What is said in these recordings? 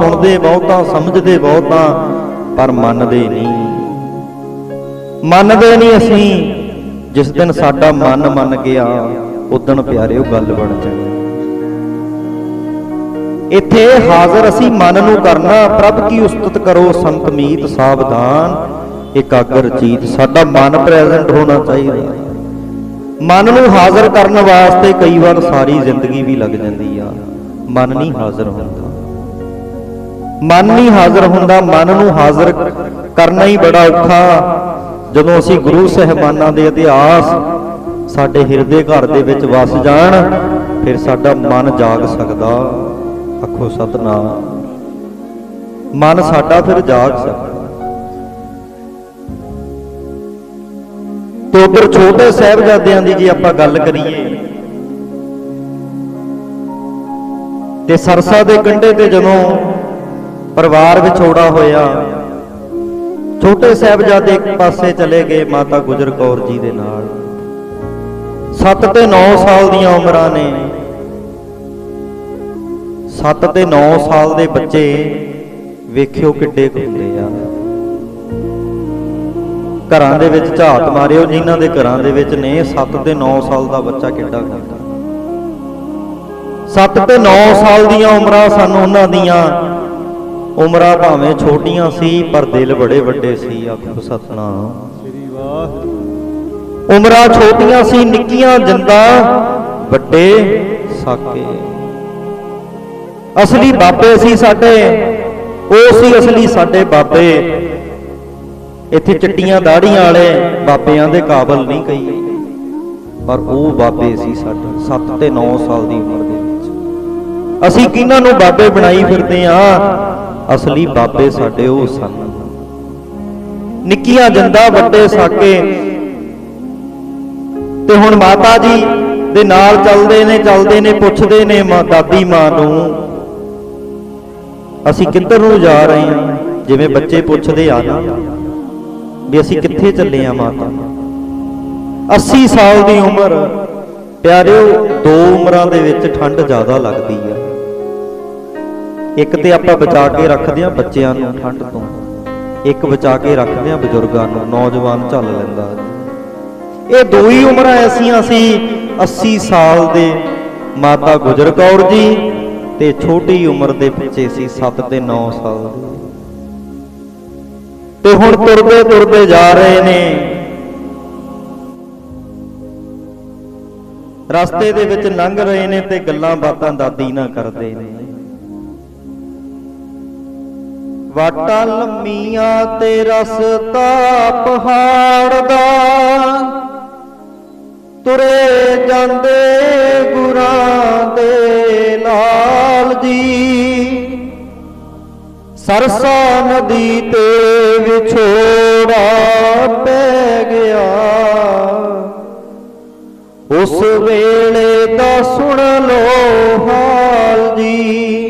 ਸੁਣਦੇ ਬਹੁਤਾ, ਸਮਝਦੇ ਬਹੁਤਾ, ਪਰ ਮੰਨਦੇ ਨਹੀਂ। ਮੰਨਦੇ ਨਹੀਂ ਅਸੀਂ। ਜਿਸ ਦਿਨ ਸਾਡਾ ਮਨ ਮੰਨ ਗਿਆ ਉਦਣ ਪਿਆਰਿਓ ਗੱਲ ਬਣ ਜਾਣੀ। ਇੱਥੇ ਹਾਜ਼ਰ ਅਸੀਂ ਮਨ ਨੂੰ ਕਰਨਾ, ਪ੍ਰਭ ਕੀ ਉਸਤਤ ਕਰੋ ਸੰਤ ਮੀਤ ਸਾਵਧਾਨ। ਇਕਾਗਰ ਚੀਤ ਸਾਡਾ ਮਨ ਪ੍ਰੈਜ਼ੈਂਟ ਹੋਣਾ ਚਾਹੀਦਾ। ਮਨ ਨੂੰ ਹਾਜ਼ਰ ਕਰਨ ਵਾਸਤੇ ਕਈ ਵਾਰ ਸਾਰੀ ਜ਼ਿੰਦਗੀ ਵੀ ਲੱਗ ਜਾਂਦੀ ਆ। ਮਨ ਨਹੀਂ ਹਾਜ਼ਰ ਹੁੰਦਾ। ਮਨ ਨਹੀਂ ਹਾਜ਼ਰ ਹੁੰਦਾ ਮਨ ਨੂੰ ਹਾਜ਼ਰ ਕਰਨਾ ਹੀ ਬੜਾ ਔਖਾ। ਜਦੋਂ ਅਸੀਂ ਗੁਰੂ ਸਹਿਬਾਨਾਂ ਦੇ ਇਤਿਹਾਸ ਸਾਡੇ ਹਿਰਦੇ ਘਰ ਦੇ ਵਿੱਚ ਵਸ ਜਾਣ ਫਿਰ ਸਾਡਾ ਮਨ ਜਾਗ ਸਕਦਾ। ਆਖੋ ਸਤਨਾਮ। ਮਨ ਸਾਡਾ ਫਿਰ ਜਾਗ ਸਕਦਾ। ਤੋਂ ਉਧਰ ਛੋਟੇ ਸਾਹਿਬਜ਼ਾਦਿਆਂ ਦੀ ਜੇ ਆਪਾਂ ਗੱਲ ਕਰੀਏ। ਤੇ ਸਰਸਾ ਦੇ ਕੰਢੇ ਤੇ ਜਦੋਂ ਪਰਿਵਾਰ ਵਿਛੋੜਾ ਹੋਇਆ। ਛੋਟੇ ਸਾਹਿਬਜ਼ਾਦੇ ਇੱਕ ਪਾਸੇ ਚਲੇ ਗਏ ਮਾਤਾ ਗੁਜਰ ਕੌਰ ਜੀ ਦੇ ਨਾਲ। 7 ਤੇ 9 ਸਾਲ ਦੀਆਂ ਉਮਰਾਂ ਨੇ। 7 ਤੇ 9 ਸਾਲ ਦੇ ਬੱਚੇ ਵੇਖਿਓ ਕਿੱਡੇ ਕੁ ਹੁੰਦੇ ਆ। ਘਰਾਂ ਦੇ ਵਿੱਚ ਝਾਤ ਮਾਰਿਓ, ਜਿਨ੍ਹਾਂ ਦੇ ਘਰਾਂ ਦੇ ਵਿੱਚ ਨੇ 7 ਤੇ 9 ਸਾਲ ਦਾ ਬੱਚਾ ਕਿੱਡਾ ਹੁੰਦਾ। 7 ਤੇ 9 ਸਾਲ ਦੀਆਂ ਉਮਰਾਂ ਸਾਨੂੰ ਉਹਨਾਂ ਦੀਆਂ ਉਮਰਾਂ ਭਾਵੇਂ ਛੋਟੀਆਂ ਸੀ, ਪਰ ਦਿਲ ਬੜੇ ਵੱਡੇ ਸੀ, ਆਖੋ ਸਤਨਾਮ। ਸ੍ਰੀ ਵਾਹਿਗੁਰੂ ਉਮਰਾਂ ਛੋਟੀਆਂ ਸੀ, ਨਿੱਕੀਆਂ ਜਿੰਦਾ ਵੱਡੇ ਸਾਕੇ। ਅਸਲੀ ਬਾਬੇ ਸੀ ਸਾਡੇ, ਉਹ ਸੀ ਅਸਲੀ ਸਾਡੇ ਬਾਬੇ। ਇੱਥੇ ਚਿੱਟੀਆਂ ਦਾੜੀਆਂ ਵਾਲੇ ਬਾਬਿਆਂ ਦੇ ਕਾਬਲ ਨਹੀਂ ਕਹੀ ਪਰ ਉਹ ਬਾਬੇ ਸੀ ਸਾਡੇ 7 ਤੇ 9 ਸਾਲ ਦੀ ਉਮਰ ਦੇ ਵਿੱਚ। ਅਸੀਂ ਕਿਹਨਾਂ ਨੂੰ ਬਾਬੇ ਬਣਾਈ ਫਿਰਦੇ ਆ ਅਸਲੀ ਬਾਬੇ ਸਾਡੇ ਉਹ ਸਨ। ਨਿੱਕੀਆਂ ਜੰਦਾ ਵੱਡੇ ਸਾਕੇ। ਤੇ ਹੁਣ ਮਾਤਾ ਜੀ ਦੇ ਨਾਲ ਚੱਲਦੇ ਨੇ ਚੱਲਦੇ ਨੇ, ਪੁੱਛਦੇ ਨੇ ਮਾਂ, ਦਾਦੀ ਮਾਂ ਨੂੰ, ਅਸੀਂ ਕਿੱਧਰ ਨੂੰ ਜਾ ਰਹੇ ਹਾਂ? ਜਿਵੇਂ ਬੱਚੇ ਪੁੱਛਦੇ ਆ ਨਾ, ਵੀ ਅਸੀਂ ਕਿੱਥੇ ਚੱਲੇ ਆ ਮਾਤਾ? 80 ਸਾਲ ਦੀ ਉਮਰ, ਪਿਆਰਿਓ, ਦੋ ਉਮਰਾਂ ਦੇ ਵਿੱਚ ਠੰਡ ਜ਼ਿਆਦਾ ਲੱਗਦੀ ਆ। ਇੱਕ ਤੇ ਆਪਾਂ ਬਚਾ ਕੇ ਰੱਖਦੇ ਆ ਬੱਚਿਆਂ ਨੂੰ ਠੰਡ ਤੋਂ, ਇੱਕ ਬਚਾ ਕੇ ਰੱਖਦੇ ਆ ਬਜ਼ੁਰਗਾਂ ਨੂੰ, ਨੌਜਵਾਨ ਝੱਲ ਲੈਂਦਾ। ਇਹ ਦੋ ਹੀ ਉਮਰਾਂ ਐਸੀਆਂ ਸੀ 80 ਸਾਲ ਦੇ ਮਾਤਾ ਗੁਜਰ ਕੌਰ ਜੀ ਤੇ ਛੋਟੀ ਉਮਰ ਦੇ ਬੱਚੇ ਸੀ 7 ਤੇ 9 ਸਾਲ ਦੇ। ਤੇ ਹੁਣ ਤੁਰਦੇ ਤੁਰਦੇ ਜਾ ਰਹੇ ਨੇ। ਰਸਤੇ ਦੇ ਵਿੱਚ ਲੰਘ ਰਹੇ ਨੇ ਤੇ ਗੱਲਾਂ ਬਾਤਾਂ ਦਾਦੀ ਨਾਲ ਕਰਦੇ ਨੇ। ਵਾਟਾਂ ਲੰਮੀਆਂ ਤੇ ਰਸਤਾ ਪਹਾੜ ਦਾ ਤੁਰੇ ਜਾਂਦੇ ਗੁਰਾਂ ਦੇ ਲਾਲ ਜੀ। ਸਰਸਾ ਨਦੀ ਤੇ ਵਿਛੋੜਾ ਪੈ ਗਿਆ। ਉਸ ਵੇਲੇ ਦਾ ਸੁਣ ਲੋ ਹਾਲ ਜੀ।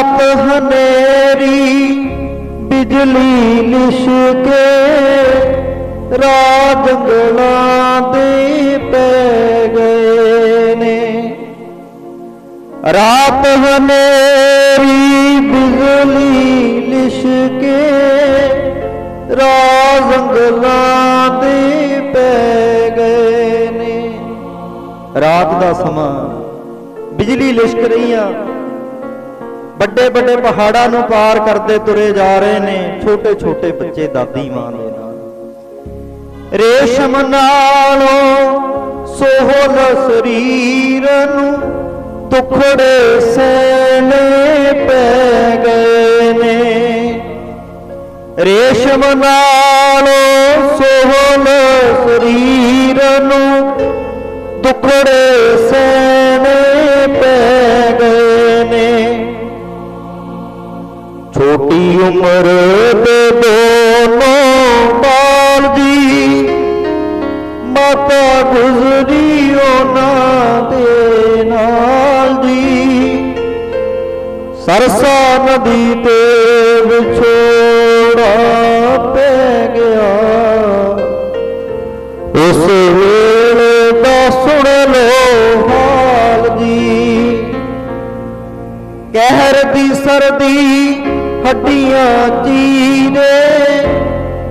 ਰਾਤ ਹਨੇਰੀ ਬਿਜਲੀ ਲਿਸ਼ਕੇ ਰਾਤ ਜੰਗਲਾਂ ਦੇ ਪੈ ਗਏ ਨੇ। ਰਾਤ ਹਨੇਰੀ ਬਿਜਲੀ ਲਿਸ਼ਕੇ ਰਾਤ ਜੰਗਲਾਂ ਦੇ ਪੈ ਗਏ ਨੇ। ਰਾਤ ਦਾ ਸਮਾਂ ਬਿਜਲੀ ਲਿਸ਼ਕ ਰਹੀਆਂ ਵੱਡੇ ਵੱਡੇ ਪਹਾੜਾਂ ਨੂੰ ਪਾਰ ਕਰਦੇ ਤੁਰੇ ਜਾ ਰਹੇ ਨੇ, ਛੋਟੇ ਛੋਟੇ ਬੱਚੇ ਦਾਦੀ ਮਾਂ ਦੇ ਨਾਲ। ਰੇਸ਼ਮ ਨਾਲੋਂ ਸੋਹਲ ਸਰੀਰ ਨੂੰ ਦੁਖੜੇ ਸੈਨੇ ਪੈ ਗਏ ਨੇ। ਰੇਸ਼ਮ ਨਾਲੋਂ ਸੋਹਲ ਸਰੀਰ ਨੂੰ ਦੁਖੜੇ ਸੈਨੇ ਪੈ ਗਏ ਛੋਟੀ ਉਮਰ ਦੇ ਦੋਨੋਂ ਬਾਲ ਜੀ ਮਾਤਾ ਗੁਜ਼ਰੀ ਉਹਨਾਂ ਦੇ ਨਾਲ ਜੀ ਸਰਸਾ ਨਦੀ ਤੇ ਵਿਛੋੜਾ ਪੈ ਗਿਆ। ਉਸ ਵੇਲੇ ਦਾ ਸੁਣ ਲੋ ਹਾਲ ਜੀ। ਕਹਿਰ ਦੀ ਸਰਦੀ ਹੱਡੀਆਂ ਚੀਰੇ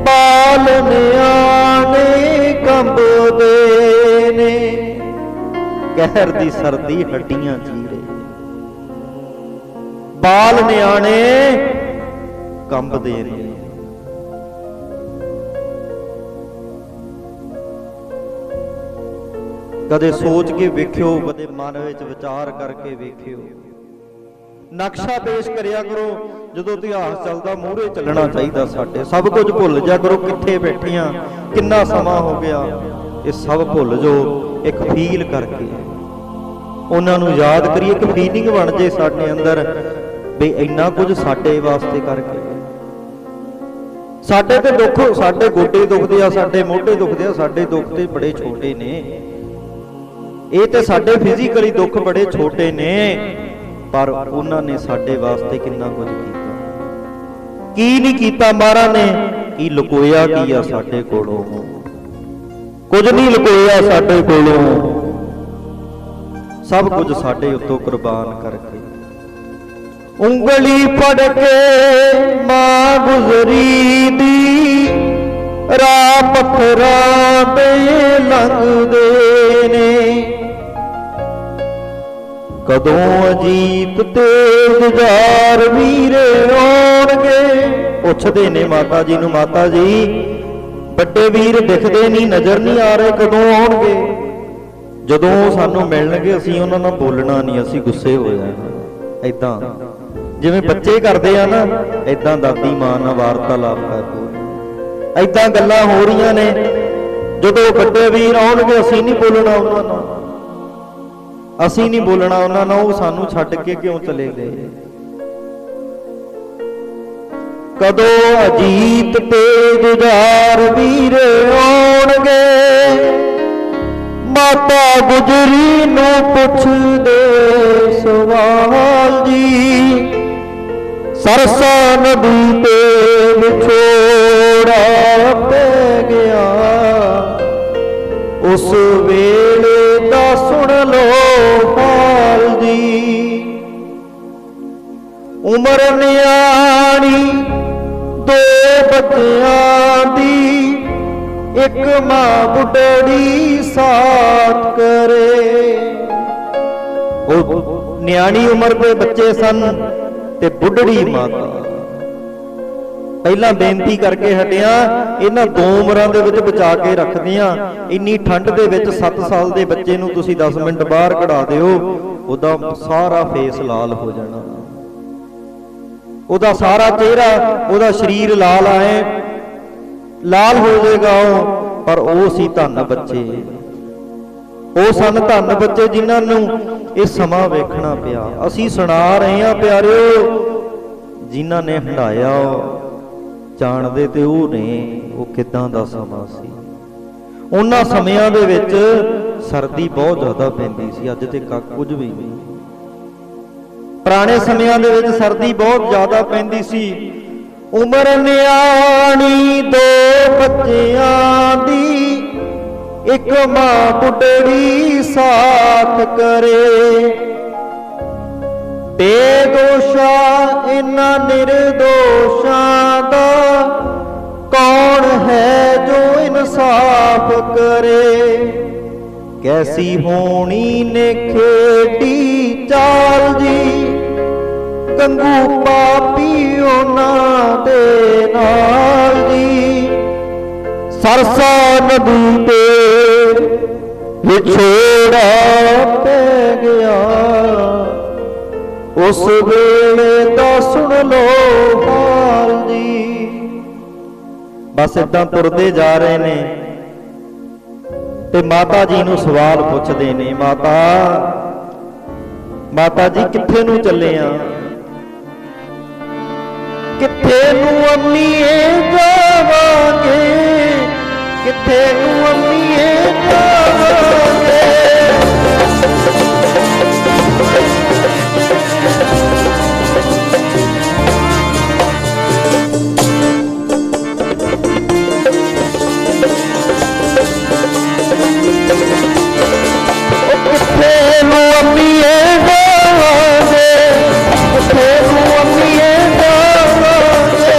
ਬਾਲ ਨਿਆਣੇ ਕੰਬਦੇ ਨੇ ਕਹਿਰ ਦੀ ਸਰਦੀ ਹੱਡੀਆਂ ਚੀਰੇ ਬਾਲ ਨਿਆਣੇ ਕੰਬਦੇ ਨੇ ਕਦੇ ਸੋਚ ਕੇ ਵੇਖਿਓ, ਕਦੇ ਮਨ ਵਿੱਚ ਵਿਚਾਰ ਕਰਕੇ ਵੇਖਿਓ। ਨਕਸ਼ਾ ਪੇਸ਼ ਕਰਿਆ ਕਰੋ। ਜਦੋਂ ਇਤਿਹਾਸ ਚੱਲਦਾ, ਮੂਹਰੇ ਚੱਲਣਾ ਚਾਹੀਦਾ ਸਾਡੇ। ਸਭ ਕੁਝ ਭੁੱਲ ਜਾ ਕਰੋ, ਕਿੱਥੇ ਬੈਠੀਆਂ, ਕਿੰਨਾ ਸਮਾਂ ਹੋ ਗਿਆ। ਇਹ ਸਭ ਭੁੱਲ ਜੋ ਇੱਕ ਫੀਲ ਕਰਕੇ। ਉਹਨਾਂ ਨੂੰ ਯਾਦ ਕਰੀਏ, ਇੱਕ ਫੀਲਿੰਗ ਬਣ ਜੇ ਸਾਡੇ ਅੰਦਰ, ਵੀ ਇੰਨਾ ਕੁਝ ਸਾਡੇ ਵਾਸਤੇ ਕਰਕੇ। ਸਾਡੇ ਤੇ ਦੁੱਖ, ਸਾਡੇ ਗੋਡੇ ਦੁਖਦੇ ਆ, ਸਾਡੇ ਮੋਢੇ ਦੁਖਦੇ ਆ, ਸਾਡੇ ਦੁੱਖ ਤੇ ਬੜੇ ਛੋਟੇ ਨੇ। ਇਹ ਤੇ ਸਾਡੇ ਫਿਜ਼ੀਕਲੀ ਦੁੱਖ ਬੜੇ ਛੋਟੇ ਨੇ। ਪਰ ਉਹਨਾਂ ਨੇ ਸਾਡੇ ਵਾਸਤੇ ਕਿੰਨਾ ਕੁਝ ਕੀਤਾ। ਕੀ ਨਹੀਂ ਕੀਤਾ ਮਾਰਾ ਨੇ? ਕੀ ਲੁਕੋਇਆ ਕੀ ਆ ਸਾਡੇ ਕੋਲੋਂ? ਕੁਝ ਨਹੀਂ ਲੁਕੋਇਆ ਸਾਡੇ ਕੋਲੋਂ। ਸਭ ਕੁਝ ਸਾਡੇ ਉੱਤੋਂ ਕੁਰਬਾਨ ਕਰਕੇ। ਉਂਗਲੀ ਫੜ ਕੇ ਮਾਂ ਗੁਜ਼ਰੀ ਦੀ ਰਾਹ ਪੱਥਰਾਂ ਤੇ ਲੰਘਦੇ ਕਦੋਂ ਅਜੀਤ ਤੇ ਗੁਜ਼ਾਰ ਵੀਰੇ ਆਉਣਗੇ? ਪੁੱਛਦੇ ਨੇ ਮਾਤਾ ਜੀ ਨੂੰ ਮਾਤਾ ਜੀ। ਵੱਡੇ ਵੀਰ ਦਿਖਦੇ ਨਹੀਂ, ਨਜ਼ਰ ਨਹੀਂ ਆ ਰਹੇ ਕਦੋਂ ਆਉਣਗੇ? ਜਦੋਂ ਸਾਨੂੰ ਮਿਲਣਗੇ, ਅਸੀਂ ਉਹਨਾਂ ਨਾਲ ਬੋਲਣਾ ਨਹੀਂ, ਅਸੀਂ ਗੁੱਸੇ ਹੋ ਜਾਣਾ ਐਦਾਂ ਜਿਵੇਂ ਬੱਚੇ ਕਰਦੇ ਆ ਨਾ ਐਦਾਂ ਦਾਦੀ ਮਾਂ ਨਾਲ ਵਾਰਤਾਲਾਪ ਕਰਦੇ ਐਦਾਂ ਗੱਲਾਂ ਹੋ ਰਹੀਆਂ ਨੇ। ਜਦੋਂ ਵੱਡੇ ਵੀਰ ਆਉਣਗੇ, ਅਸੀਂ ਨਹੀਂ ਬੋਲਣਾ ਉਹਨਾਂ ਨਾਲ। ਅਸੀਂ ਨਹੀਂ ਬੋਲਣਾ ਉਹਨਾਂ ਨਾਲ, ਉਹ ਸਾਨੂੰ ਛੱਡ ਕੇ ਕਿਉਂ ਚਲੇ ਗਏ? ਕਦੋਂ ਅਜੀਤ ਤੇ ਗੁਜ਼ਾਰ ਵੀਰ ਆਉਣਗੇ? ਮਾਤਾ ਗੁਜਰੀ ਨੂੰ ਪੁੱਛਦੇ ਸਵਾਲ ਜੀ। ਸਰਸਾ ਨਦੀ ਤੇ ਵਿਛੋੜਾ ਪੈ ਗਿਆ। ਉਸ ਵੇਲੇ ਦਾ ਸੁਣ ਲੋ ਹਾਲ ਦੀ ਉਮਰ ਨਿਆਣੀ, ਦੋ ਬੱਚਿਆਂ ਦੀ, ਇੱਕ ਮਾਂ ਬੁੱਢੜੀ ਸਾਥ ਕਰੇ। ਉਹ ਨਿਆਣੀ ਉਮਰ ਦੇ ਬੱਚੇ ਸਨ ਤੇ ਬੁੱਢੜੀ ਮਾਤਾ। ਪਹਿਲਾਂ ਬੇਨਤੀ ਕਰਕੇ ਹਟਿਆ, ਇਹਨਾਂ ਦੋ ਉਮਰਾਂ ਦੇ ਵਿੱਚ ਬਚਾ ਕੇ ਰੱਖਦਿਆਂ। ਇੰਨੀ ਠੰਡ ਦੇ ਵਿੱਚ 7 ਸਾਲ ਦੇ ਬੱਚੇ ਨੂੰ ਤੁਸੀਂ 10 ਮਿੰਟ ਬਾਹਰ ਕਢਾ ਦਿਓ, ਉਹਦਾ ਸਾਰਾ ਫੇਸ ਲਾਲ ਹੋ ਜਾਣਾ। ਉਹਦਾ ਸਾਰਾ ਚਿਹਰਾ, ਉਹਦਾ ਸਰੀਰ ਲਾਲ ਆਏ। ਲਾਲ ਹੋ ਜਾਏਗਾ ਉਹ, ਪਰ ਉਹ ਸੀ ਧੰਨ ਬੱਚੇ। ਉਹ ਸਨ ਧੰਨ ਬੱਚੇ ਜਿਨ੍ਹਾਂ ਨੂੰ ਇਹ ਸਮਾਂ ਵੇਖਣਾ ਪਿਆ। ਅਸੀਂ ਸੁਣਾ ਰਹੇ ਹਾਂ ਪਿਆਰਿਓ, ਜਿਨ੍ਹਾਂ ਨੇ ਹੰਡਾਇਆ ਜਾਣਦੇ ਤੇ ਉਹ ਨੇ, ਉਹ ਕਿਦਾਂ ਦਾ ਸਮਾਂ ਸੀ? ਉਹਨਾਂ ਸਮਿਆਂ ਦੇ ਵਿੱਚ ਸਰਦੀ ਬਹੁਤ ਜ਼ਿਆਦਾ ਪੈਂਦੀ ਸੀ, ਅੱਜ ਤੇ ਕੁਝ ਵੀ ਨਹੀਂ। ਪੁਰਾਣੇ ਸਮਿਆਂ ਦੇ ਵਿੱਚ ਸਰਦੀ ਬਹੁਤ ਜ਼ਿਆਦਾ ਪੈਂਦੀ ਸੀ। ਉਮਰ ਨਿਆਣੀ ਦੋ ਬੱਚਿਆਂ ਦੀ, ਇੱਕ ਮਾਂ ਬੁੱਢੜੀ ਸਾਥ ਕਰੇ। ਬੇਦੋਸ਼ਾ ਇਨਾਂ ਨਿਰਦੋਸ਼ਾਂ ਦਾ ਕੌਣ ਹੈ ਜੋ ਇਨਸਾਫ ਕਰੇ? ਕੈਸੀ ਹੋਣੀ ਨੇ ਖੇਡੀ ਚਾਲ ਜੀ? ਕੰਗੂ ਪਾਪੀ ਉਹਨਾਂ ਦੇ ਨਾਲ ਜੀ। ਸਰਸਾ ਨਦੀ ਤੇ ਵਿਛੋੜਾ ਪੈ ਗਿਆ। ਉਸ ਵੇਲੇ ਦਾ ਸੁਣ ਲੋ ਹਾਲ ਜੀ ਬਸ ਇਦਾਂ ਤੁਰਦੇ ਜਾ ਰਹੇ ਨੇ ਤੇ ਮਾਤਾ ਜੀ ਨੂੰ ਸਵਾਲ ਪੁੱਛਦੇ ਨੇ, ਮਾਤਾ ਮਾਤਾ ਜੀ ਕਿੱਥੇ ਨੂੰ ਚੱਲੇ ਆ? ਕਿੱਥੇ ਨੂੰ ਅੰਮੀਏ ਜਾਵਾਂਗੇ? ਕਿੱਥੇ ਨੂੰ ਅੰਮੀਏ ਜਾਵਾਂਗੇ? ਅੰਮੀਏ ਜਾਵਾਂਗੇ ਕਿੱਥੇ ਅੰਮੀਏ ਜਾਵਾਂਗੇ।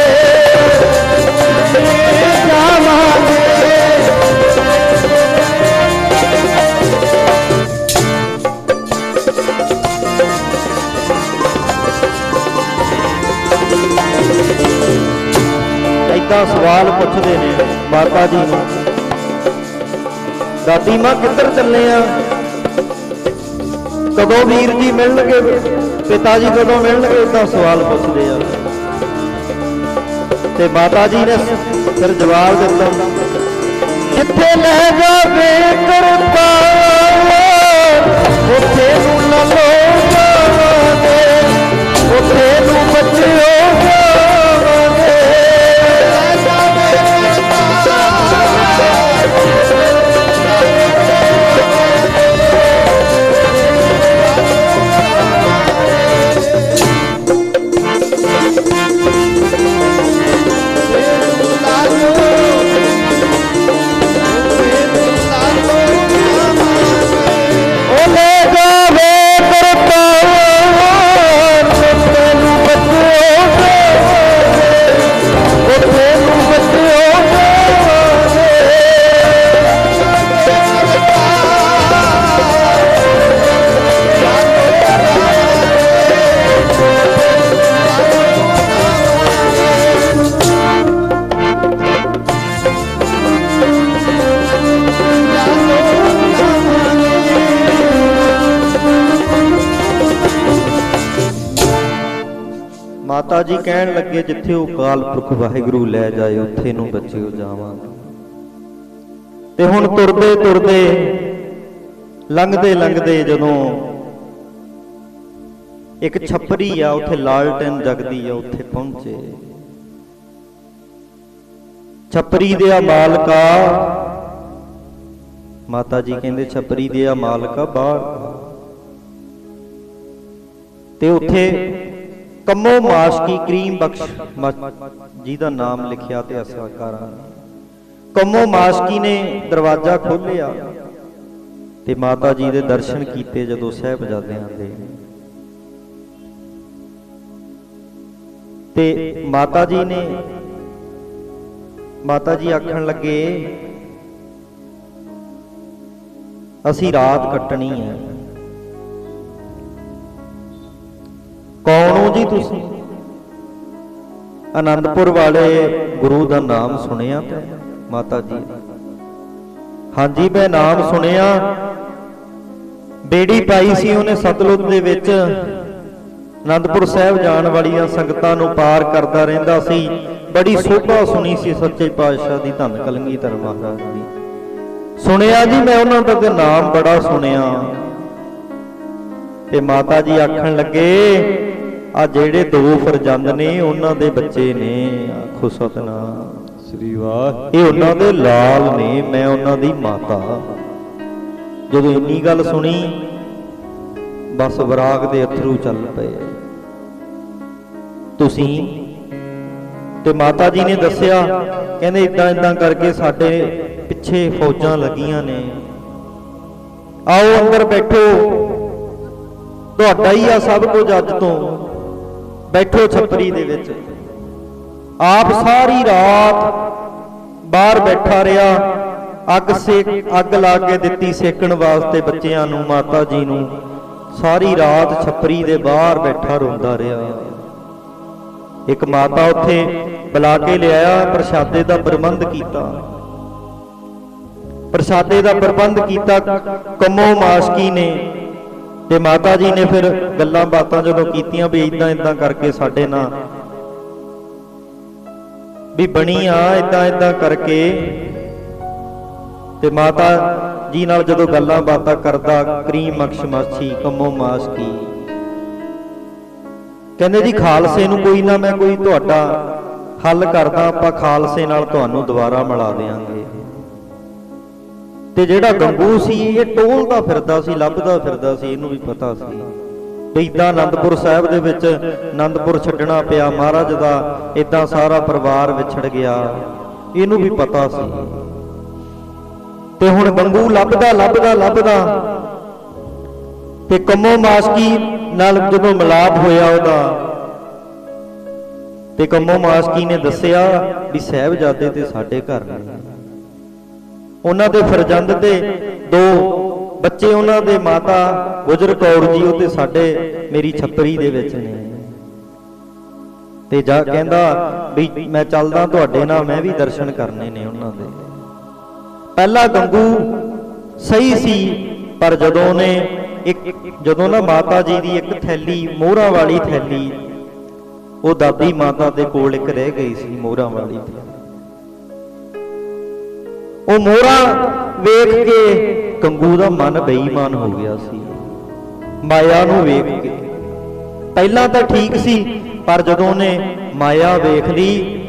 ਜਾਵਾਂਗੇ ਸਵਾਲ ਪੁੱਛਦੇ ਨੇ ਮਾਤਾ ਜੀ ਨੂੰ। ਦਾਦੀ ਮਾਂ ਕਿੱਧਰ ਚੱਲੇ ਆ? ਕਦੋਂ ਵੀਰ ਜੀ ਮਿਲਣਗੇ, ਪਿਤਾ ਜੀ ਕਦੋਂ ਮਿਲਣਗੇ ਤਾਂ ਸਵਾਲ ਪੁੱਛਦੇ ਆ। ਤੇ ਮਾਤਾ ਜੀ ਨੇ ਫਿਰ ਜਵਾਬ ਦਿੱਤਾ। ਕਿੱਥੇ ਲੈ ਜਾਵੇ ਕਰਤਾ ਕਹਿਣ ਲੱਗੇ ਜਿੱਥੇ ਉਹ ਕਾਲ ਪੁਰਖ ਵਾਹਿਗੁਰੂ ਲੈ ਜਾਏ, ਉੱਥੇ ਨੂੰ ਬੱਚਿਓ ਜਾਵਾਂਗੇ ਤੇ ਹੁਣ ਤੁਰਦੇ ਤੁਰਦੇ, ਲੰਘਦੇ ਲੰਘਦੇ ਜਦੋਂ ਇੱਕ ਛੱਪਰੀ ਆ, ਉੱਥੇ ਲਾਲਟਨ ਜਗਦੀ ਆ, ਉੱਥੇ ਪਹੁੰਚੇ। ਛੱਪਰੀ ਦੇ ਆ ਮਾਲਕਾ ਮਾਤਾ ਜੀ ਕਹਿੰਦੇ, ਛੱਪਰੀ ਦੇ ਆ ਮਾਲਕਾ ਬਾਹਰ ਤੇ ਉੱਥੇ ਕੰਮੋ ਮਾਸ਼ਕੀ ਕਰੀਮ ਬਖਸ਼ ਜਿਹਦਾ ਨਾਮ ਲਿਖਿਆ ਤੇ ਅਸਾਕਾਰਾਂ ਨੇ ਕੰਮੋ ਮਾਸ਼ਕੀ ਨੇ? ਦਰਵਾਜ਼ਾ ਖੋਲ੍ਹਿਆ ਤੇ ਮਾਤਾ ਜੀ ਦੇ ਦਰਸ਼ਨ ਕੀਤੇ ਜਦੋਂ ਸਹਿਬਜ਼ਾਦਿਆਂ ਦੇ। ਤੇ ਮਾਤਾ ਜੀ ਨੇ ਮਾਤਾ ਜੀ ਆਖਣ ਲੱਗੇ ਅਸੀਂ ਰਾਤ ਕੱਟਣੀ ਹੈ। ਕੌਣ ਹੋ ਜੀ ਤੁਸੀਂ? ਆਨੰਦਪੁਰ ਵਾਲੇ ਗੁਰੂ ਦਾ ਨਾਮ ਸੁਣਿਆ ਤੇ ਮਾਤਾ ਜੀ ਹਾਂਜੀ, ਮੈਂ ਨਾਮ ਸੁਣਿਆ। ਬੇੜੀ ਪਾਈ ਸੀ ਉਹਨੇ ਸਤਲੁਜ ਦੇ ਵਿੱਚ। ਆਨੰਦਪੁਰ ਸਾਹਿਬ ਜਾਣ ਵਾਲੀਆਂ ਸੰਗਤਾਂ ਨੂੰ ਪਾਰ ਕਰਦਾ ਰਹਿੰਦਾ ਸੀ। ਬੜੀ ਸੋਭਾ ਸੁਣੀ ਸੀ ਸੱਚੇ ਪਾਤਸ਼ਾਹ ਦੀ ਧੰਨ ਕਲਗੀਧਰ ਮਹਾਰਾਜ ਦੀ। ਸੁਣਿਆ ਜੀ, ਮੈਂ ਉਹਨਾਂ ਦਾ ਤੇ ਨਾਮ ਬੜਾ ਸੁਣਿਆ। ਤੇ ਮਾਤਾ ਜੀ ਆਖਣ ਲੱਗੇ ਆ ਜਿਹੜੇ ਦੋ ਫਰਜ਼ੰਦ ਨੇ ਉਹਨਾਂ ਦੇ ਬੱਚੇ ਨੇ। ਆਖੋ ਸਤਨਾਮ। ਸ੍ਰੀ ਵਾਹ ਇਹ ਉਹਨਾਂ ਦੇ ਲਾਲ ਨੇ ਮੈਂ ਉਹਨਾਂ ਦੀ ਮਾਤਾ। ਜਦੋਂ ਇੰਨੀ ਗੱਲ ਸੁਣੀ ਬਸ ਵਿਰਾਗ ਦੇ ਅਥਰੂ ਚੱਲ ਪਏ। ਤੁਸੀਂ ਤੇ ਮਾਤਾ ਜੀ ਨੇ ਦੱਸਿਆ ਕਹਿੰਦੇ ਇਦਾਂ ਇਦਾਂ ਕਰਕੇ ਸਾਡੇ ਪਿੱਛੇ ਫੌਜਾਂ ਲੱਗੀਆਂ ਨੇ। ਆਓ ਅੰਦਰ ਬੈਠੋ। ਤੁਹਾਡਾ ਹੀ ਆ ਸਭ ਕੁਝ ਅੱਜ ਤੋਂ। ਬੈਠੋ ਛੱਪਰੀ ਦੇ ਵਿੱਚ। ਆਪ ਸਾਰੀ ਰਾਤ ਬਾਹਰ ਬੈਠਾ ਰਿਹਾ। ਅੱਗ ਸੇਕ, ਅੱਗ ਲਾ ਕੇ ਦਿੱਤੀ ਸੇਕਣ ਵਾਸਤੇ ਬੱਚਿਆਂ ਨੂੰ, ਮਾਤਾ ਜੀ ਨੂੰ। ਸਾਰੀ ਰਾਤ ਛੱਪਰੀ ਦੇ ਬਾਹਰ ਬੈਠਾ ਰੋਂਦਾ ਰਿਹਾ। ਇੱਕ ਮਾਤਾ ਉੱਥੇ ਬੁਲਾ ਕੇ ਲਿਆਇਆ, ਪ੍ਰਸ਼ਾਦੇ ਦਾ ਪ੍ਰਬੰਧ ਕੀਤਾ। ਪ੍ਰਸ਼ਾਦੇ ਦਾ ਪ੍ਰਬੰਧ ਕੀਤਾ। ਕੰਮੋ ਮਾਸਕੀ ਨੇ ਤੇ ਮਾਤਾ ਜੀ ਨੇ ਫਿਰ ਗੱਲਾਂ ਬਾਤਾਂ ਜਦੋਂ ਕੀਤੀਆਂ ਵੀ ਇਦਾਂ ਇਦਾਂ ਕਰਕੇ ਸਾਡੇ ਨਾਲ। ਵੀ ਬਣੀ ਆ ਇਦਾਂ ਇਦਾਂ ਕਰਕੇ। ਤੇ ਮਾਤਾ ਜੀ ਨਾਲ ਜਦੋਂ ਗੱਲਾਂ ਬਾਤਾਂ ਕਰਦਾ, ਕਰੀਮ ਮਕਸ਼ ਮਾਛੀ ਕੰਮੋ ਮਾਸ ਕੀ। ਕਹਿੰਦੇ ਜੀ, ਖਾਲਸੇ ਨੂੰ ਕੋਈ ਨਾ ਮੈਂ ਕੋਈ ਤੁਹਾਡਾ ਹੱਲ ਕਰਦਾ, ਆਪਾਂ ਖਾਲਸੇ ਨਾਲ ਤੁਹਾਨੂੰ ਦੁਬਾਰਾ ਮਿਲਾ ਦੇਾਂਗੇ ਤੇ ਜਿਹੜਾ ਗੰਗੂ ਸੀ, ਇਹ ਟੋਲਦਾ ਫਿਰਦਾ ਸੀ, ਲੱਭਦਾ ਫਿਰਦਾ ਸੀ, ਇਹਨੂੰ ਵੀ ਪਤਾ ਸੀ। ਵੀ ਇਦਾਂ ਆਨੰਦਪੁਰ ਸਾਹਿਬ ਦੇ ਵਿੱਚ ਆਨੰਦਪੁਰ ਛੱਡਣਾ ਪਿਆ, ਮਹਾਰਾਜ ਦਾ ਇਦਾਂ ਸਾਰਾ ਪਰਿਵਾਰ ਵਿਛੜ ਗਿਆ, ਇਹਨੂੰ ਵੀ ਪਤਾ ਸੀ। ਤੇ ਹੁਣ ਗੰਗੂ ਲੱਭਦਾ ਲੱਭਦਾ ਲੱਭਦਾ। ਤੇ ਕੰਮੋ ਮਾਸਕੀ ਨਾਲ ਜਦੋਂ ਮਿਲਾਪ ਹੋਇਆ ਉਹਦਾ, ਤੇ ਕੰਮੋ ਮਾਸਕੀ ਨੇ ਦੱਸਿਆ ਵੀ ਸਹਿਬਜ਼ਾਦੇ ਤੇ ਸਾਡੇ ਘਰ ਨੇ ਉਹਨਾਂ ਦੇ ਫਰਜ਼ੰਦ ਤੇ ਦੋ ਬੱਚੇ ਉਹਨਾਂ ਦੇ ਮਾਤਾ ਗੁਜਰ ਕੌਰ ਜੀ, ਉਹ ਤੇ ਸਾਡੇ ਮੇਰੀ ਛੱਪਰੀ ਦੇ ਵਿੱਚ ਨੇ। ਤੇ ਜਾ ਕਹਿੰਦਾ ਵੀ ਮੈਂ ਚੱਲਦਾ ਤੁਹਾਡੇ ਨਾਲ, ਮੈਂ ਵੀ ਦਰਸ਼ਨ ਕਰਨੇ ਨੇ ਉਹਨਾਂ ਦੇ। ਪਹਿਲਾ ਗੰਗੂ ਸਹੀ ਸੀ, ਪਰ ਜਦੋਂ ਉਹਨੇ ਇੱਕ ਜਦੋਂ ਨਾ ਮਾਤਾ ਜੀ ਦੀ ਇੱਕ ਥੈਲੀ, ਮੋਹਰਾਂ ਵਾਲੀ ਥੈਲੀ, ਉਹ ਦਾਦੀ ਮਾਤਾ ਦੇ ਕੋਲ ਇੱਕ ਰਹਿ ਗਈ ਸੀ, ਮੋਹਰਾਂ ਵਾਲੀ ਥੈਲੀ। ਉਹ ਮੋਹਰਾ ਵੇਖ ਕੇ ਕੰਗੂ ਦਾ ਮਨ ਬੇਈਮਾਨ ਹੋ ਗਿਆ ਸੀ। ਮਾਇਆ ਨੂੰ ਵੇਖ ਕੇ। ਪਹਿਲਾਂ ਤਾਂ ਠੀਕ ਸੀ ਪਰ ਜਦੋਂ ਉਹਨੇ ਮਾਇਆ ਵੇਖ ਲਈ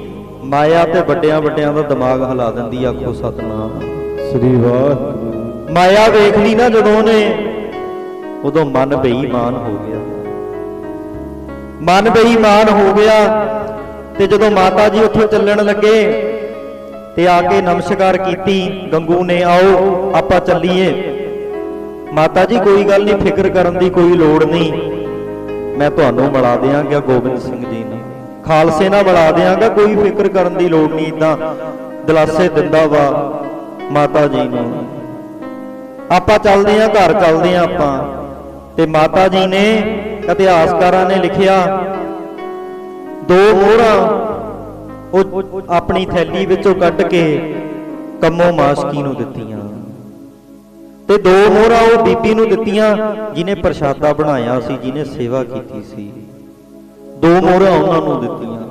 ਮਾਇਆ ਤੇ ਵੱਡਿਆਂ ਵੱਡਿਆਂ ਦਾ ਦਿਮਾਗ ਹਿਲਾ ਦਿੰਦੀ ਆਖੋ ਸਤਨਾਮ। ਸ੍ਰੀ ਵਾਹਿਗੁਰੂ। ਮਾਇਆ ਵੇਖ ਲਈ ਨਾ ਜਦੋਂ ਉਹਨੇ ਉਦੋਂ ਮਨ ਬੇਈਮਾਨ ਹੋ ਗਿਆ। ਮਨ ਬੇਈਮਾਨ ਹੋ ਗਿਆ ਤੇ ਜਦੋਂ ਮਾਤਾ ਜੀ ਉੱਥੋਂ ਚੱਲਣ ਲੱਗੇ ਤੇ ਆ ਕੇ ਨਮਸਕਾਰ ਕੀਤੀ, ਗੰਗੂ ਨੇ, ਆਓ, ਆਪਾਂ ਚੱਲੀਏ। ਮਾਤਾ ਜੀ, ਕੋਈ ਗੱਲ ਨਹੀਂ, ਫਿਕਰ ਕਰਨ ਦੀ ਕੋਈ ਲੋੜ ਨਹੀਂ। ਮੈਂ ਤੁਹਾਨੂੰ ਮਿਲਾ ਦਿਆਂਗਾ, ਗੋਬਿੰਦ ਸਿੰਘ ਜੀ ਨੂੰ। ਖਾਲਸੇ ਨਾਲ ਮਿਲਾ ਦਿਆਂਗਾ, ਕੋਈ ਫਿਕਰ ਕਰਨ ਦੀ ਲੋੜ ਨਹੀਂ ਇਦਾਂ ਦਿਲਾਸੇ ਦਿੰਦਾ ਵਾ ਮਾਤਾ ਜੀ ਨੂੰ। ਆਪਾਂ ਚੱਲਦੇ ਆਂ, ਘਰ ਚੱਲਦੇ ਆਂ ਆਪਾਂ। ਤੇ ਮਾਤਾ ਜੀ ਨੇ ਇਤਿਹਾਸਕਾਰਾਂ ਨੇ ਲਿਖਿਆ, ਦੋ ਮੋਹਰਾਂ ਉਹ ਆਪਣੀ ਥੈਲੀ ਵਿੱਚੋਂ ਕੱਢ ਕੇ ਕੰਮੋ ਮਾਸਕੀ ਨੂੰ ਦਿੱਤੀਆਂ। ਤੇ ਦੋ ਮੋਹਰਾਂ ਉਹ ਬੀਬੀ ਨੂੰ ਦਿੱਤੀਆਂ, ਜਿਨੇ ਪ੍ਰਸ਼ਾਦਾ ਬਣਾਇਆ ਸੀ, ਜਿਨੇ ਸੇਵਾ ਕੀਤੀ ਸੀ। ਦੋ ਮੋਹਰਾਂ ਉਹਨਾਂ ਨੂੰ ਦਿੱਤੀਆਂ।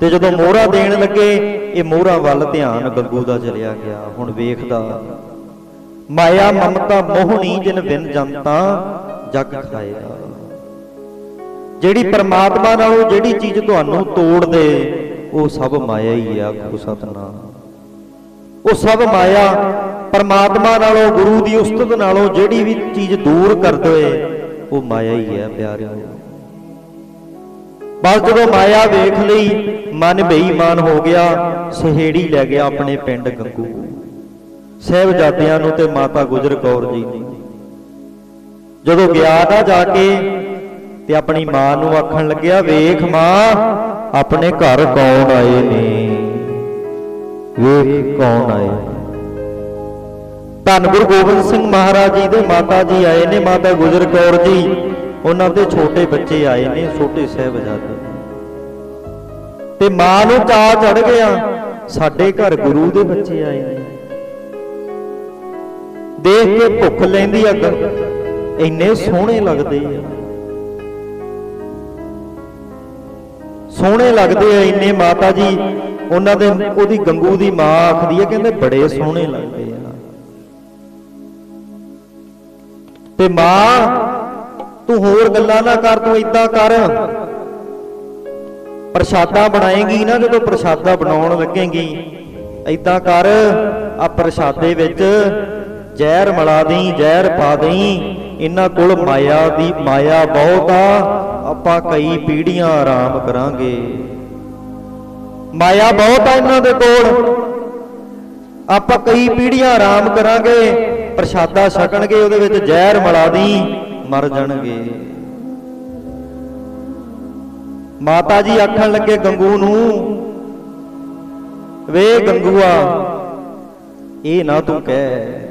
ਤੇ ਜਦੋਂ ਮੋਹਰਾ ਦੇਣ ਲੱਗੇ, ਇਹ ਮੋਹਰਾ ਵੱਲ ਧਿਆਨ ਗੱਗੂ ਦਾ ਚਲਿਆ ਗਿਆ। ਹੁਣ ਵੇਖਦਾ, ਮਾਇਆ ਮਮਤਾ ਮੋਹਣੀ ਜਿਨ ਬਿਨ ਜਨਤਾ ਜਗ ਖਾਏਗਾ। ਜਿਹੜੀ ਪਰਮਾਤਮਾ ਨਾਲੋਂ ਜਿਹੜੀ ਚੀਜ਼ ਤੁਹਾਨੂੰ ਤੋੜ ਦੇ ਉਹ ਸਭ ਮਾਇਆ ਹੀ ਆ ਆਖੋ ਸਤਨਾਮ। ਉਹ ਸਭ ਮਾਇਆ ਪਰਮਾਤਮਾ ਨਾਲੋਂ, ਗੁਰੂ ਦੀ ਉਸਤਤ ਨਾਲੋਂ ਜਿਹੜੀ ਵੀ ਚੀਜ਼ ਦੂਰ ਕਰ ਦੇਵੇ ਉਹ ਮਾਇਆ ਹੀ ਹੈ ਪਿਆਰਿਓ। ਬਸ ਜਦੋਂ ਮਾਇਆ ਵੇਖ ਲਈ, ਮਨ ਬੇਈਮਾਨ ਹੋ ਗਿਆ, ਸਹੇੜੀ ਲੈ ਗਿਆ ਆਪਣੇ ਪਿੰਡ ਗੰਗੂ। ਸਹਿਬਜ਼ਾਦਿਆਂ ਨੂੰ ਤੇ ਮਾਤਾ ਗੁਜਰ ਕੌਰ ਜੀ ਨੂੰ। ਜਦੋਂ ਗਿਆ ਨਾ ਜਾ ਕੇ, ਤੇ ਆਪਣੀ ਮਾਂ ਨੂੰ ਆਖਣ ਲੱਗਿਆ, ਵੇਖ ਮਾਂ ਆਪਣੇ ਘਰ ਕੌਣ ਆਏ ਨੇ? ਵੇਖ ਕੌਣ ਆਏ ਧੰਨ ਗੁਰੂ ਗੋਬਿੰਦ ਸਿੰਘ ਮਹਾਰਾਜ ਜੀ ਦੇ ਮਾਤਾ ਜੀ ਆਏ ਨੇ, ਮਾਤਾ ਗੁਜਰ ਕੌਰ ਜੀ। ਉਹਨਾਂ ਦੇ ਛੋਟੇ ਬੱਚੇ ਆਏ ਨੇ, ਛੋਟੇ ਸਹਿਬਜ਼ਾਦੇ। ਤੇ ਮਾਂ ਨੂੰ ਚਾਹ ਚੜ ਗਿਆ, ਸਾਡੇ ਘਰ ਗੁਰੂ ਦੇ ਬੱਚੇ ਆਏ ਨੇ। ਦੇਖ ਕੇ ਭੁੱਖ ਲੈਂਦੀ ਆ ਇੰਨੇ ਸੋਹਣੇ ਲੱਗਦੇ ਆ। ਸੋਹਣੇ ਲੱਗਦੇ ਆ ਇੰਨੇ ਮਾਤਾ ਜੀ। ਉਹਨਾਂ ਦੇ ਉਹਦੀ ਗੰਗੂ ਦੀ ਮਾਂ ਆਖਦੀ ਹੈ ਕਹਿੰਦੇ ਬੜੇ ਸੋਹਣੇ ਲੱਗਦੇ ਆ। ਤੇ ਮਾਂ, ਤੂੰ ਹੋਰ ਗੱਲਾਂ ਨਾ ਕਰ, ਤੂੰ ਇਦਾਂ ਕਰ। ਪ੍ਰਸ਼ਾਦਾ ਬਣਾਏਗੀ ਨਾ, ਜਦੋਂ ਪ੍ਰਸ਼ਾਦਾ ਬਣਾਉਣ ਲੱਗੇਗੀ ਇਦਾਂ ਕਰ। ਆ ਪ੍ਰਸ਼ਾਦੇ ਵਿੱਚ ਜ਼ਹਿਰ ਮਿਲਾ ਦੇਈ, ਜ਼ਹਿਰ ਪਾ ਦੇਈ। ਇਹਨਾਂ ਕੋਲ ਮਾਇਆ ਦੀ ਮਾਇਆ ਬਹੁਤ ਆ। ਆਪਾਂ ਕਈ ਪੀੜੀਆਂ ਆਰਾਮ ਕਰਾਂਗੇ। ਮਾਇਆ ਬਹੁਤ ਆ ਇਹਨਾਂ ਦੇ ਕੋਲ। ਆਪਾਂ ਕਈ ਪੀੜੀਆਂ ਆਰਾਮ ਕਰਾਂਗੇ, ਪ੍ਰਸ਼ਾਦਾ ਛਕਣਗੇ, ਉਹਦੇ ਵਿੱਚ ਜ਼ਹਿਰ ਮਿਲਾ ਦੀ, ਮਰ ਜਾਣਗੇ। ਮਾਤਾ ਜੀ ਆਖਣ ਲੱਗੇ, ਗੰਗੂ ਨੂੰ, ਵੇ ਗੰਗੂਆ, ਇਹ ਨਾ ਤੂੰ ਕਹਿ।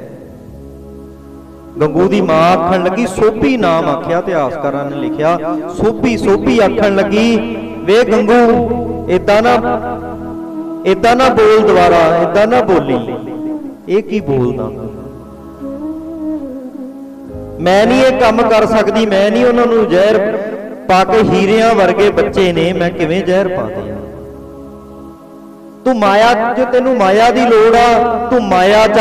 ਗੰਗੂ ਦੀ ਮਾਂ ਆਖਣ ਲੱਗੀ, ਸੋਭੀ ਨਾਮ ਆਖਿਆ ਇਤਿਹਾਸਕਾਰਾਂ ਨੇ ਲਿਖਿਆ, ਸੋਭੀ ਸੋਭੀ ਆਖਣ ਲੱਗੀ, ਵੇ ਗੰਗੂ ਇਦਾਂ ਨਾ ਇਦਾਂ ਨਾ ਬੋਲ ਦੁਬਾਰਾ ਇਦਾਂ ਨਾ ਬੋਲੀ। ਇਹ ਕੀ ਬੋਲਦਾ? ਮੈਂ ਨਹੀਂ ਇਹ ਕੰਮ ਕਰ ਸਕਦੀ, ਮੈਂ ਨਹੀਂ ਉਹਨਾਂ ਨੂੰ ਜ਼ਹਿਰ ਪਾ ਕੇ ਹੀਰਿਆਂ ਵਰਗੇ ਬੱਚੇ ਨੇ, ਮੈਂ ਕਿਵੇਂ ਜ਼ਹਿਰ ਪਾ ਦਿਆਂ? ਤੂੰ ਮਾਇਆ, ਜੇ ਤੈਨੂੰ ਮਾਇਆ ਦੀ ਲੋੜ ਆ, ਤੂੰ ਮਾਇਆ ਚੱਕ